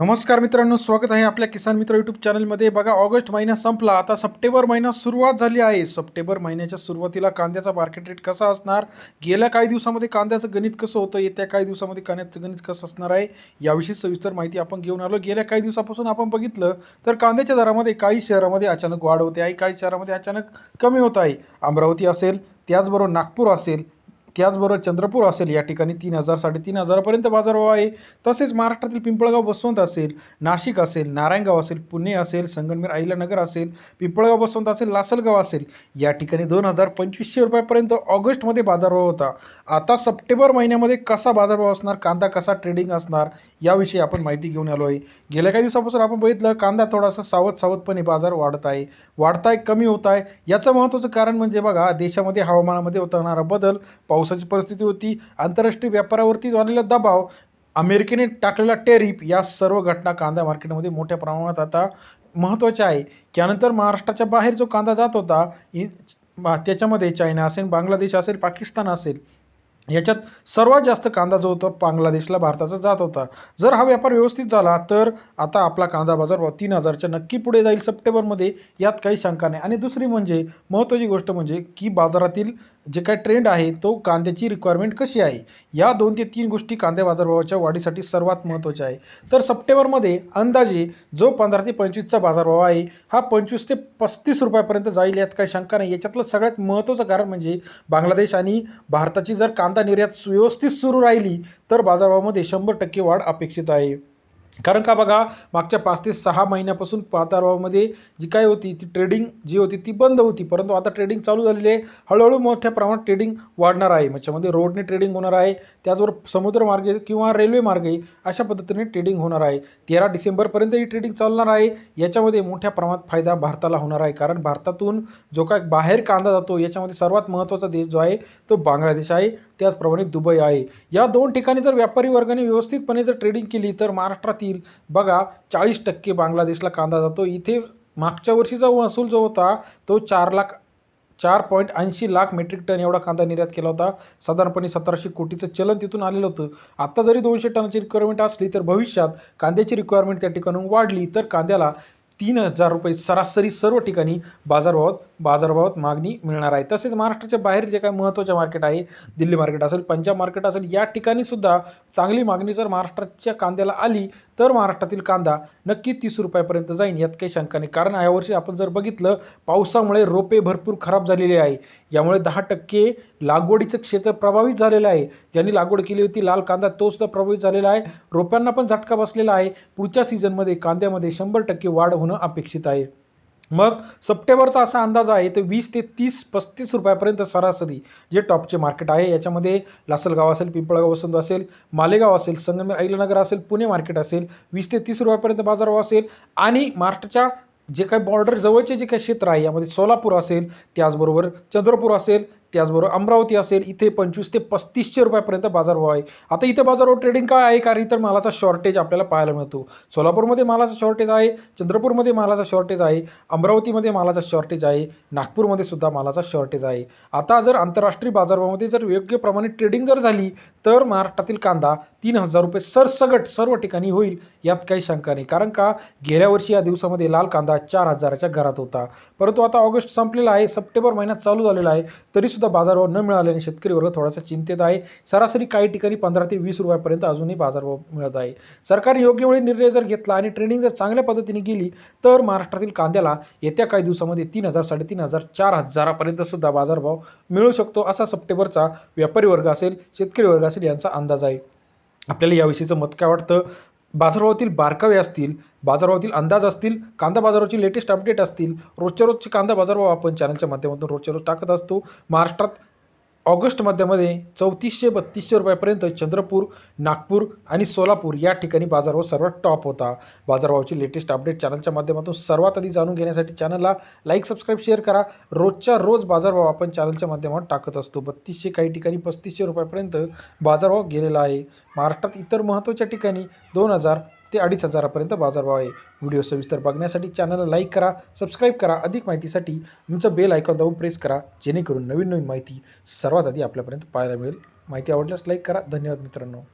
नमस्कार मित्रांनो स्वागत आहे आपल्या किसान मित्र यूट्यूब चॅनलमध्ये बघा ऑगस्ट महिना संपला. आता सप्टेंबर महिना सुरुवात झाली आहे. सप्टेंबर महिन्याच्या सुरुवातीला कांद्याचा मार्केट रेट कसा असणार? गेल्या काही दिवसामध्ये कांद्याचं गणित कसं होतं? येत्या काही दिवसामध्ये कांद्याचं गणित कसं असणार आहे? याविषयी सविस्तर माहिती आपण घेऊन आलो. गेल्या काही दिवसापासून आपण बघितलं तर कांद्याच्या दरामध्ये काही शहरामध्ये अचानक वाढ होते आहे. काही शहरामध्ये अचानक कमी होत आहे. अमरावती असेल त्याचबरोबर नागपूर असेल त्याचबरोबर चंद्रपूर असेल या ठिकाणी तीन हजार साडेतीन हजारापर्यंत बाजारभाव आहे. तसेच महाराष्ट्रातील पिंपळगाव बसवंत असेल नाशिक असेल नारायणगाव असेल पुणे असेल संगमनेर अहिल्यानगर असेल पिंपळगाव बसवंत असेल लासलगाव असेल या ठिकाणी दोन हजार पंचवीसशे रुपयापर्यंत ऑगस्टमध्ये बाजारभाव होता. आता सप्टेंबर महिन्यामध्ये कसा बाजारभाव असणार कांदा कसा ट्रेडिंग असणार याविषयी आपण माहिती घेऊन आलो आहे. गेल्या काही दिवसापासून आपण बघितलं कांदा थोडासा सावध सावधपणे बाजार वाढत आहे. वाढत आहे कमी होत आहे. याचं महत्त्वाचं कारण म्हणजे बघा देशामध्ये हवामानामध्ये होणारा बदल पाऊस पावसाची परिस्थिती होती आंतरराष्ट्रीय व्यापारावरती झालेला दबाव अमेरिकेने टाकलेला टेरिफ या सर्व घटना कांदा मार्केटमध्ये मोठ्या प्रमाणात आता महत्त्वाच्या आहे. त्यानंतर महाराष्ट्राच्या बाहेर जो कांदा जात होता त्याच्यामध्ये चायना असेल बांगलादेश असेल पाकिस्तान असेल याच्यात सर्वात जास्त कांदा जो होता बांगलादेशला भारताचा जात होता. जर हा व्यापार व्यवस्थित झाला तर आता आपला कांदा बाजार भाव तीन हजारच्या नक्की पुढे जाईल सप्टेंबरमध्ये यात काही शंका नाही. आणि दुसरी म्हणजे महत्त्वाची गोष्ट म्हणजे की बाजारातील जे काय ट्रेंड आहे तो कांद्याची रिक्वायरमेंट कशी आहे? या दोन ते तीन गोष्टी कांद्या बाजारभावाच्या वाढीसाठी सर्वात महत्त्वाच्या आहे तर सप्टेंबरमध्ये अंदाजे जो पंधरा ते पंचवीसचा बाजारभाव आहे हा पंचवीस ते पस्तीस रुपयापर्यंत जाईल यात काही शंका नाही. याच्यातलं सगळ्यात महत्त्वाचं कारण म्हणजे बांगलादेश आणि भारताची जर कांदा निर्यात व्यवस्थित सुरू राहिली तर बाजारभावामध्ये शंभर टक्के वाढ अपेक्षित आहे. कारण का बघा मागच्या पाच ते सहा महिन्यापासून बाजारभावामध्ये जी काय होती ती ट्रेडिंग जी होती ती बंद होती. परंतु आता ट्रेडिंग चालू झालेली आहे. हळूहळू मोठ्या प्रमाणात ट्रेडिंग वाढणार आहे. त्याच्यामध्ये रोडने ट्रेडिंग होणार आहे. त्याचबरोबर समुद्रमार्गे किंवा रेल्वे मार्गे अशा पद्धतीने ट्रेडिंग होणार आहे. तेरा डिसेंबरपर्यंत ही ट्रेडिंग चालणार आहे. याच्यामध्ये मोठ्या प्रमाणात फायदा भारताला होणार आहे. कारण भारतातून जो काय बाहेर कांदा जातो याच्यामध्ये सर्वात महत्त्वाचा देश जो आहे तो बांगलादेश आहे. त्याचप्रमाणे दुबई आहे. या दोन ठिकाणी जर व्यापारी वर्गाने व्यवस्थितपणे जर ट्रेडिंग केली तर महाराष्ट्रातील बघा चाळीस टक्के बांगलादेशला कांदा जातो. इथे मागच्या वर्षीचा महसूल जो होता तो चार लाख चार पॉईंट ऐंशी लाख मेट्रिक टन एवढा कांदा निर्यात केला होता. साधारणपणे सतराशे कोटीचं चलन तिथून आलेलं होतं. आता जरी दोनशे टनाची रिक्वायरमेंट असली तर भविष्यात कांद्याची रिक्वायरमेंट त्या ठिकाणून वाढली तर कांद्याला तीन हजार रुपये सरासरी सर्व ठिकाणी बाजारभावात बाजारभावात मागणी मिळणार आहे. तसेच महाराष्ट्राच्या बाहेर जे काय महत्त्वाचे मार्केट आहे दिल्ली मार्केट असेल पंजाब मार्केट असेल या ठिकाणी सुद्धा चांगली मागणी जर महाराष्ट्राच्या कांद्याला आली तर महाराष्ट्रातील कांदा नक्की तीस रुपयापर्यंत जाईल यात काही शंका नाही. कारण यावर्षी आपण जर बघितलं पावसामुळे रोपे भरपूर खराब झालेले आहे. यामुळे दहा टक्के लागवडीचं क्षेत्र प्रभावित झालेलं आहे. ज्यांनी लागवड केली होती लाल कांदा तो सुद्धा प्रभावित झालेला आहे. रोप्यांना पण झटका बसलेला आहे. पुढच्या सीझनमध्ये कांद्यामध्ये शंभर टक्के वाढ होणं अपेक्षित आहे. मग सप्टेंबरचा असा अंदाज आहे तर वीस ते तीस पस्तीस रुपयापर्यंत सरासरी जे टॉपचे मार्केट आहे याच्यामध्ये लासलगाव असेल पिंपळगाव वसंत असेल मालेगाव असेल संगमेर अहिलनगर असेल पुणे मार्केट असेल वीस ते तीस रुपयापर्यंत बाजारभाव असेल आणि महाराष्ट्राच्या जे काही बॉर्डर जवळचे जे काही क्षेत्र आहे यामध्ये सोलापूर असेल त्याचबरोबर चंद्रपूर असेल त्याचबरोबर अमरावती असेल इथे पंचवीस ते पस्तीसशे रुपयापर्यंत बाजारभाव आहे. आता इथे बाजारभाव ट्रेडिंग काय आहे? कारण इतर मालाचा शॉर्टेज आपल्याला पाहायला मिळतो. सोलापूरमध्ये मालाचा शॉर्टेज आहे चंद्रपूरमध्ये मालाचा शॉर्टेज आहे अमरावतीमध्ये मालाचा शॉर्टेज आहे नागपूरमध्ये सुद्धा मालाचा शॉर्टेज आहे. आता जर आंतरराष्ट्रीय बाजारभावामध्ये जर योग्य प्रमाणे ट्रेडिंग जर झाली तर महाराष्ट्रातील कांदा तीन हजार रुपये सरसगट सर्व ठिकाणी होईल यात काही शंका नाही. कारण का? गेल्या वर्षी या दिवसामध्ये लाल कांदा चार हजाराच्या घरात होता. परंतु आता ऑगस्ट संपलेला आहे सप्टेंबर महिन्यात चालू झालेला आहे तरीसुद्धा बाजारभाव न मिळाल्याने शेतकरी वर्ग थोडासा चिंतेत आहे. सरासरी काही ठिकाणी पंधरा ते वीस रुपयापर्यंत अजूनही बाजारभाव मिळत आहे. सरकारने योग्य वेळी निर्णय जर घेतला आणि ट्रेडिंग जर चांगल्या पद्धतीने गेली तर महाराष्ट्रातील कांद्याला येत्या काही दिवसामध्ये तीन हजार साडेतीन हजार चार हजारापर्यंत सुद्धा बाजारभाव मिळू शकतो असा सप्टेंबरचा व्यापारी वर्ग असेल शेतकरी वर्ग असेल यांचा अंदाज आहे. आपल्याला याविषयीचं मत काय वाटतं? बाजारभावातील बारकावे असतील बाजारभावातील अंदाज असतील कांदा बाजाराची लेटेस्ट अपडेट असतील रोजच्या रोजचे कांदा बाजारभाव आपण चॅनलच्या माध्यमातून रोजच्या रोज टाकत असतो. महाराष्ट्रात ऑगस्ट मध्यामध्ये चौतीसशे बत्तीसशे रुपयापर्यंत चंद्रपूर नागपूर आणि सोलापूर या ठिकाणी बाजारभाव सर्वात टॉप होता. बाजारभावाची लेटेस्ट अपडेट चॅनलच्या माध्यमातून सर्वात आधी जाणून घेण्यासाठी चॅनलला लाईक सबस्क्राईब शेअर करा. रोजच्या रोज बाजारभाव आपण चॅनलच्या माध्यमातून टाकत असतो. बत्तीसशे काही ठिकाणी पस्तीसशे रुपयापर्यंत बाजारभाव गेलेला आहे. महाराष्ट्रात इतर महत्त्वाच्या ठिकाणी दोन हजार ते अडीच हजारापर्यंत बाजारभाव आहे. व्हिडिओ सविस्तर बघण्यासाठी चॅनलला लाईक करा सबस्क्राईब करा. अधिक माहितीसाठी तुमचं बेल ऐकून दाबून प्रेस करा जेणेकरून नवीन नवीन माहिती सर्वात आधी आपल्यापर्यंत पाहायला मिळेल. माहिती आवडल्यास लाईक करा. धन्यवाद मित्रांनो.